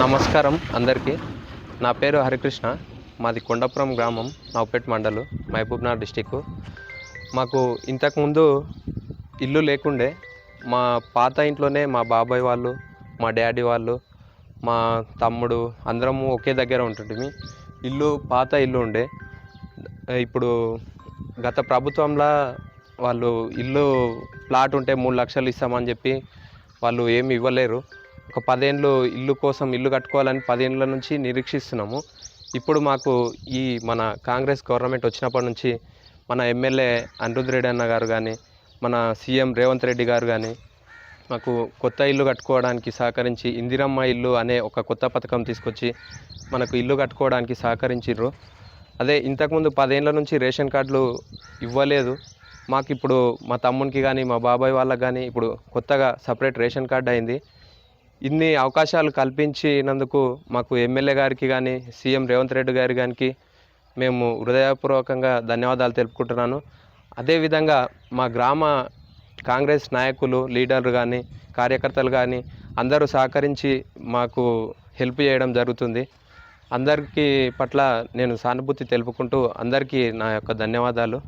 నమస్కారం అందరికీ. నా పేరు హరికృష్ణ. మాది కొండపురం గ్రామం నవపేట్ మండలు మహబూబ్నగర్ డిస్టిక్ మాకు ఇంతకుముందు ఇల్లు లేకుండే మా పాత ఇంట్లోనే మా బాబాయ్ వాళ్ళు మా డాడీ వాళ్ళు మా తమ్ముడు అందరము ఒకే దగ్గర ఉంటుంటిమి. ఇల్లు పాత ఇల్లు ఉండే. ఇప్పుడు గత ప్రభుత్వంలో వాళ్ళు ఇల్లు ప్లాట్ ఉంటే మూడు లక్షలు ఇస్తామని చెప్పి వాళ్ళు ఏమి ఇవ్వలేరు. ఒక పదేళ్ళు ఇల్లు కోసం ఇల్లు కట్టుకోవాలని పదేళ్ళ నుంచి నిరీక్షిస్తున్నాము. ఇప్పుడు మాకు ఈ మన కాంగ్రెస్ గవర్నమెంట్ వచ్చినప్పటి నుంచి మన ఎమ్మెల్యే అనిరుద్ రెడ్డి అన్న గారు కానీ మన సీఎం రేవంత్ రెడ్డి గారు కానీ మాకు కొత్త ఇల్లు కట్టుకోవడానికి సహకరించి ఇందిరమ్మ ఇల్లు అనే ఒక కొత్త పథకం తీసుకొచ్చి మనకు ఇల్లు కట్టుకోవడానికి సహకరించారు అదే ఇంతకుముందు పదేళ్ళ నుంచి రేషన్ కార్డులు ఇవ్వలేదు. మాకు ఇప్పుడు మా తమ్మునికి కానీ మా బాబాయ్ వాళ్ళకి కానీ ఇప్పుడు కొత్తగా సపరేట్ రేషన్ కార్డు అయింది. ఇన్ని అవకాశాలు కల్పించినందుకు మాకు ఎమ్మెల్యే గారికి కానీ సీఎం రేవంత్ రెడ్డి గారి గారికి మేము హృదయపూర్వకంగా ధన్యవాదాలు తెలుపుకుంటున్నాను. అదేవిధంగా మా గ్రామ కాంగ్రెస్ నాయకులు లీడర్లు కానీ కార్యకర్తలు కానీ అందరూ సహకరించి మాకు హెల్ప్ చేయడం జరుగుతుంది. అందరికీ పట్ల నేను సానుభూతి తెలుపుకుంటూ అందరికీ నా యొక్క ధన్యవాదాలు.